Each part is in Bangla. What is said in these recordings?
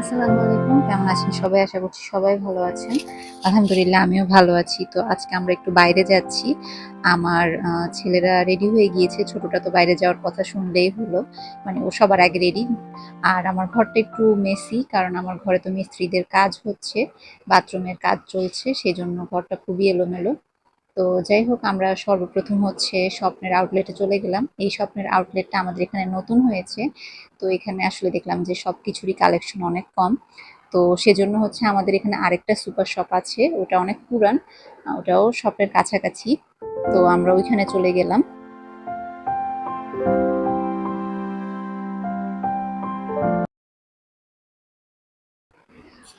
আসসালামু আলাইকুম। কেমন আছেন সবাই? আশা করছি সবাই ভালো আছেন। আলহামদুলিল্লাহ, আমিও ভালো আছি। তো আজকে আমরা একটু বাইরে যাচ্ছি। আমার ছেলেরা রেডি হয়ে গিয়েছে। ছোটটা তো বাইরে যাওয়ার কথা শুনলেই হলো। মানে ও সবার আগে রেডি আর আমার ঘরটা একটু মেসি কারণ আমার ঘরে তো মিস্ত্রিদের কাজ হচ্ছে বাথরুমের কাজ চলছে সেই জন্য ঘরটা খুবই এলোমেলো। তো যাই হোক, আমরা সর্বপ্রথম হচ্ছে স্বপ্নের আউটলেটে চলে গেলাম। এই স্বপ্নের আউটলেটটা আমাদের এখানে নতুন হয়েছে। তো এখানে আসলে দেখলাম যে সব কিছুরই কালেকশন অনেক কম। তো সেজন্য হচ্ছে আমাদের এখানে আরেকটা সুপার শপ আছে। ওটা অনেক পুরান ওটাও শপের কাছাকাছি। তো আমরা ওইখানে চলে গেলাম।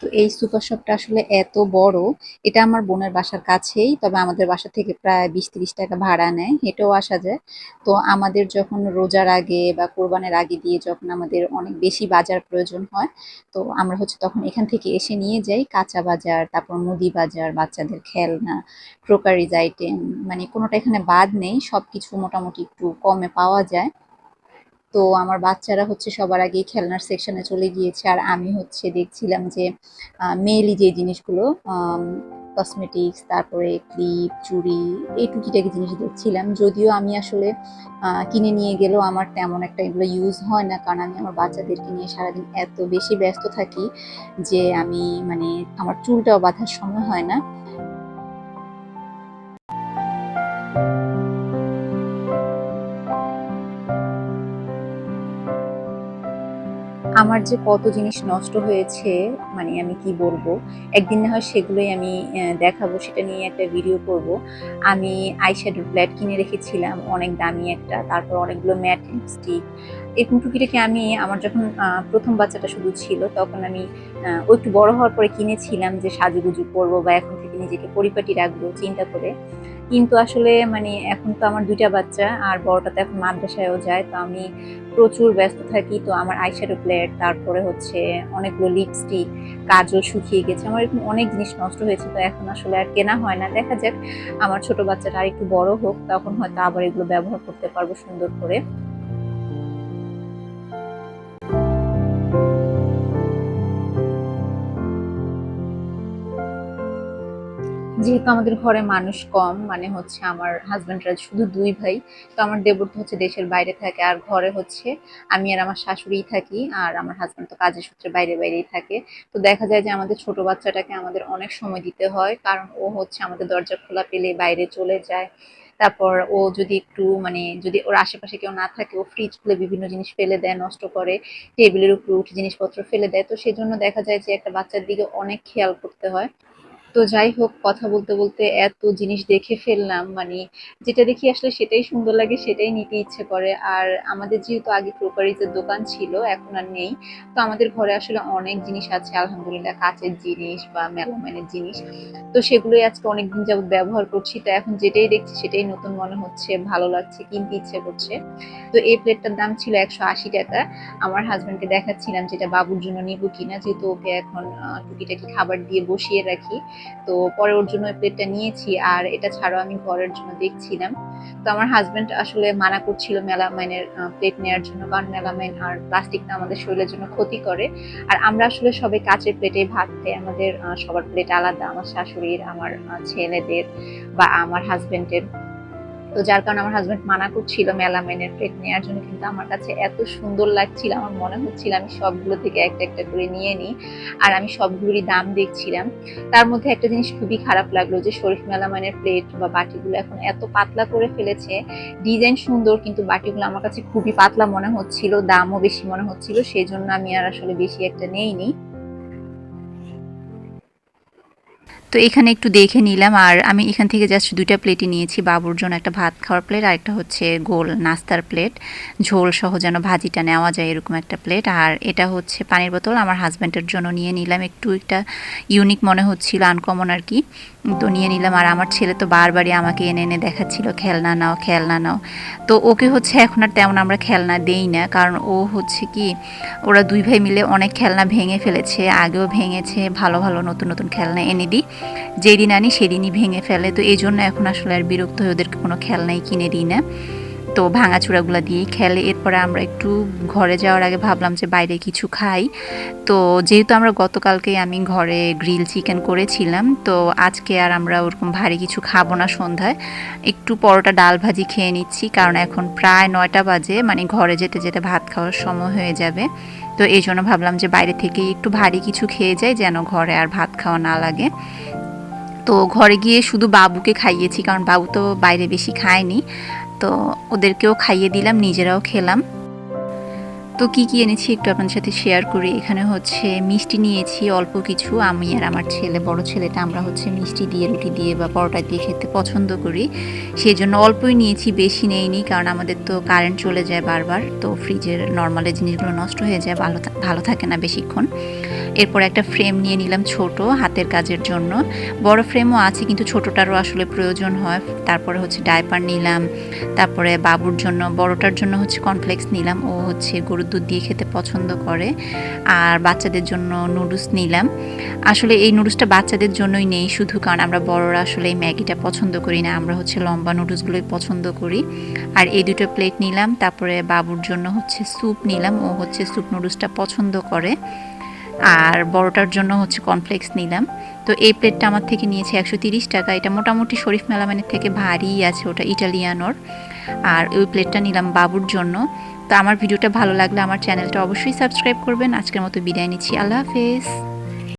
তো এই সুপার শপটা আসলে এত বড়, এটা আমার বোনের বাসার কাছেই, তবে আমাদের বাসা থেকে প্রায় বিশ তিরিশ টাকা ভাড়া নেয়, হেঁটেও আসা যায়। তো আমাদের যখন রোজার আগে বা কোরবানের আগে দিয়ে যখন আমাদের অনেক বেশি বাজার প্রয়োজন হয়, তো আমরা হচ্ছে তখন এখান থেকে এসে নিয়ে যাই, কাঁচা বাজার, তারপর মুদি বাজার, বাচ্চাদের খেলনা, ক্রোকারিজ আইটেম মানে কোনোটা এখানে বাদ নেই সব কিছু মোটামুটি একটু কমে পাওয়া যায়। তো আমার বাচ্চারা হচ্ছে সবার আগে খেলনার সেকশনে চলে গিয়েছে। আর আমি হচ্ছে দেখছিলাম যে মেয়েলি যে জিনিসগুলো কসমেটিক্স তারপরে ক্লিপ চুড়ি, এই টুকিটাকি জিনিস দেখছিলাম। যদিও আমি আসলে কিনে নিয়ে গেলেও আমার তেমন একটা এগুলো ইউজ হয় না। কারণ আমি আমার বাচ্চাদেরকে নিয়ে সারাদিন এত বেশি ব্যস্ত থাকি যে আমি মানে আমার চুলটাও বাঁধার সময় হয় না। আমার যে কত জিনিস নষ্ট হয়েছে মানে আমি কি বলব, একদিন না হয় সেগুলোই আমি দেখাবো, সেটা নিয়ে একটা ভিডিও করব। আমি আইশ্যাডো ফ্ল্যাট কিনে রেখেছিলাম, অনেক দামি একটা, তারপর অনেকগুলো ম্যাট লিপস্টিক এরকম টুকিটাকি আমি আমার যখন প্রথম বাচ্চাটা শুধু ছিল, তখন আমি ও একটু বড় হওয়ার পরে কিনেছিলাম যে সাজুগুজু করব বা এখন থেকে নিজেকে পরিপাটি রাখব, চিন্তা করে। কিন্তু আসলে মানে এখন তো আমার দুইটা বাচ্চা, আর বড়টা তো এখন মাদ্রাসায়ও যায়, তো আমি প্রচুর ব্যস্ত থাকি। তো আমার আইশ্যাডো প্লেট, তারপরে হচ্ছে অনেকগুলো লিপস্টিক, কাজল শুকিয়ে গেছে, আমার এরকম অনেক জিনিস নষ্ট হয়েছে। তো এখন আসলে আর কেনা হয় না। দেখা যাক, আমার ছোট বাচ্চাটা আর একটু বড় হোক, তখন হয়তো আবার এগুলো ব্যবহার করতে পারব সুন্দর করে। যেহেতু আমাদের ঘরে মানুষ কম মানে হচ্ছে আমার হাজবেন্ডরা শুধু দুই ভাই, তো আমার দেবর তো হচ্ছে দেশের বাইরে থাকে আর ঘরে হচ্ছে আমি আর আমার শাশুড়িই থাকি আর আমার হাজব্যান্ড তো কাজের সূত্রে বাইরে বাইরেই থাকে। তো দেখা যায় যে আমাদের ছোট বাচ্চাটাকে আমাদের অনেক সময় দিতে হয় কারণ ও হচ্ছে আমাদের দরজা খোলা পেলে বাইরে চলে যায়। তারপর ও যদি একটু মানে যদি ওর আশেপাশে কেউ না থাকে, ও ফ্রিজ খুলে বিভিন্ন জিনিস ফেলে দেয়, নষ্ট করে টেবিলের উপরে উঠে জিনিসপত্র ফেলে দেয়। তো সেজন্য দেখা যায় যে একটা বাচ্চার দিকে অনেক খেয়াল করতে হয়। তো যাই হোক, কথা বলতে বলতে এত জিনিস দেখে ফেললাম। মানে যেটা দেখি আসলে সেটাই সুন্দর লাগে, সেটাই নিতে ইচ্ছে করে। আর আমাদের যেহেতু আগে ক্রোকারিজের দোকান ছিল, এখন আর নেই। তো আমাদের ঘরে আসলে অনেক জিনিস আছে, আলহামদুলিল্লাহ, কাচের জিনিস বা মেলামাইনের জিনিস। তো সেগুলোই আজকে অনেকদিন যাবত ব্যবহার করছি। তো এখন যেটাই দেখছি সেটাই নতুন মনে হচ্ছে, ভালো লাগছে, কিনতে ইচ্ছে করছে। তো এই প্লেটটার দাম ছিল একশো আশি টাকা। আমার হাজবেন্ডকে দেখাচ্ছিলাম যেটা বাবুর জন্য নিব কিনা, যেহেতু ওকে এখন টুকিটাকি খাবার দিয়ে বসিয়ে রাখি। তো পরে ওর জন্য প্লেটটা নিয়েছি আর এটা ছাড়াও আমি ঘরের জন্য দেখছিলাম। তো আমার হাজব্যান্ড আসলে মানা করছিল মেলামাইনের প্লেট নেওয়ার জন্য কারণ মেলামাইন আর প্লাস্টিকটা আমাদের শরীরের জন্য ক্ষতি করে। আর আমরা আসলে সবাই কাচের প্লেটে ভাত খাই। আমাদের সবার প্লেট আলাদা। আমার শাশুড়ির, আমার ছেলেদের বা আমার হাজবেন্ডের তো যার কারণে আমার হাজবেন্ড মানা করছিল মেলামাইনের প্লেট নেওয়ার জন্য, কিন্তু আমার কাছে এত সুন্দর লাগছিল, আমার মনে হচ্ছিল আমি সবগুলো থেকে একটা একটা করে নিয়ে নিই। আর আমি সবগুলোরই দাম দেখছিলাম। তার মধ্যে একটা জিনিস খুবই খারাপ লাগল যে শরীফ মেলামাইনের প্লেট বা বাটিগুলো এখন এত পাতলা করে ফেলেছে ডিজাইন সুন্দর, কিন্তু বাটিগুলো আমার কাছে খুবই পাতলা মনে হচ্ছিল, দামও বেশি মনে হচ্ছিল সেই জন্য আমি আর আসলে বেশি একটা নেইনি। তো এখানে একটু দেখে নিলাম। আর আমি এখান থেকে জাস্ট দুইটা প্লেটই নিয়েছি। বাবুর জন্য একটা ভাত খাওয়ার প্লেট আর একটা হচ্ছে গোল নাস্তার প্লেট ঝোল সহ যেন ভাজিটা নেওয়া যায় এরকম একটা প্লেট আর এটা হচ্ছে পানির বোতল। আমার হাজব্যান্ডের জন্য নিয়ে নিলাম। একটু একটা ইউনিক মনে হচ্ছিল আনকমন আর কি। তো নিয়ে নিলাম। আর আমার ছেলে তো বারবারই আমাকে এনে এনে দেখাচ্ছিল, খেলনা নাও খেলনা নাও। তো ওকে হচ্ছে এখন আর তেমন আমরা খেলনা দেই না। কারণ ও হচ্ছে কি, ওরা দুই ভাই মিলে অনেক খেলনা ভেঙে ফেলেছে। আগেও ভেঙেছে, ভালো ভালো নতুন নতুন খেলনা এনে দিই। যেদিন আনি সেদিনই ভেঙে ফেলে। তো এই জন্য এখন আসলে আর বিরক্ত হয়ে ওদেরকে কোনো খেলনাই কিনে দিই না। তো ভাঙাচুরাগুলো দিয়েই খেলে। এরপরে আমরা একটু ঘরে যাওয়ার আগে ভাবলাম যে বাইরে কিছু খাই। তো যেহেতু আমরা গতকালকে আমি ঘরে গ্রিল চিকেন করেছিলাম, তো আজকে আর আমরা ওরকম ভারী কিছু খাব না সন্ধ্যায়। একটু পরোটা ডাল ভাজি খেয়ে নিচ্ছি, কারণ এখন প্রায় নয়টা বাজে মানে ঘরে যেতে যেতে ভাত খাওয়ার সময় হয়ে যাবে। তো এই জন্য ভাবলাম যে বাইরে থেকে একটু ভারী কিছু খেয়ে যাই, যেন ঘরে আর ভাত খাওয়া না লাগে। তো ঘরে গিয়ে শুধু বাবুকে খাইয়েছি, কারণ বাবু তো বাইরে বেশি খায়নি। তো ওদেরকেও খাইয়ে দিলাম, নিজেরাও খেলাম। তো কি কি এনেছি একটু আপনাদের সাথে শেয়ার করি। এখানে হচ্ছে মিষ্টি নিয়েছি, অল্প কিছু। আমি আর আমার ছেলে, বড় ছেলেটা, আমরা হচ্ছে মিষ্টি দিয়ে, রুটি দিয়ে বা পরোটা দিয়ে খেতে পছন্দ করি। সেই জন্য অল্পই নিয়েছি, বেশি নেইনি, কারণ আমাদের তো কারেন্ট চলে যায় বারবার। তো ফ্রিজের নর্মালের জিনিসগুলো নষ্ট হয়ে যায়, ভালো ভালো থাকে না বেশিক্ষণ। এরপর একটা ফ্রেম নিয়ে নিলাম ছোট হাতের কাজের জন্য। বড় ফ্রেমও আছে কিন্তু ছোটটারও আসলে প্রয়োজন হয়। তারপরে হচ্ছে ডাইপার নিলাম, তারপরে বাবুর জন্য, বড়টার জন্য হচ্ছে কর্নফ্লেক্স নিলাম। ও হচ্ছে গরুর দুধ দিয়ে খেতে পছন্দ করে। আর বাচ্চাদের জন্য নুডলস নিলাম। আসলে এই নুডলসটা বাচ্চাদের জন্যই নেই, শুধু কারণ আমরা বড়রা আসলে এই ম্যাগিটা পছন্দ করি না। আমরা হচ্ছে লম্বা নুডলসগুলোই পছন্দ করি। আর এই দুটো প্লেট নিলাম, তারপরে বাবুর জন্য হচ্ছে স্যুপ নিলাম। ও হচ্ছে স্যুপ নুডলসটা পছন্দ করে। আর বড়টার জন্য হচ্ছে কর্নফ্লেক্স নিলাম। তো এই প্লেটটা আমার থেকে নিয়েছে একশো তিরিশ টাকা। এটা মোটামুটি শরীফ মেলামানের থেকে ভারী আছে ওটা ইটালিয়ানোর। আর ওই প্লেটটা নিলাম বাবুর জন্য। তো আমার ভিডিওটা ভালো লাগলে আমার চ্যানেলটা অবশ্যই সাবস্ক্রাইব করবেন। আজকের মতো বিদায় নিচ্ছি। আল্লাহ হাফেজ।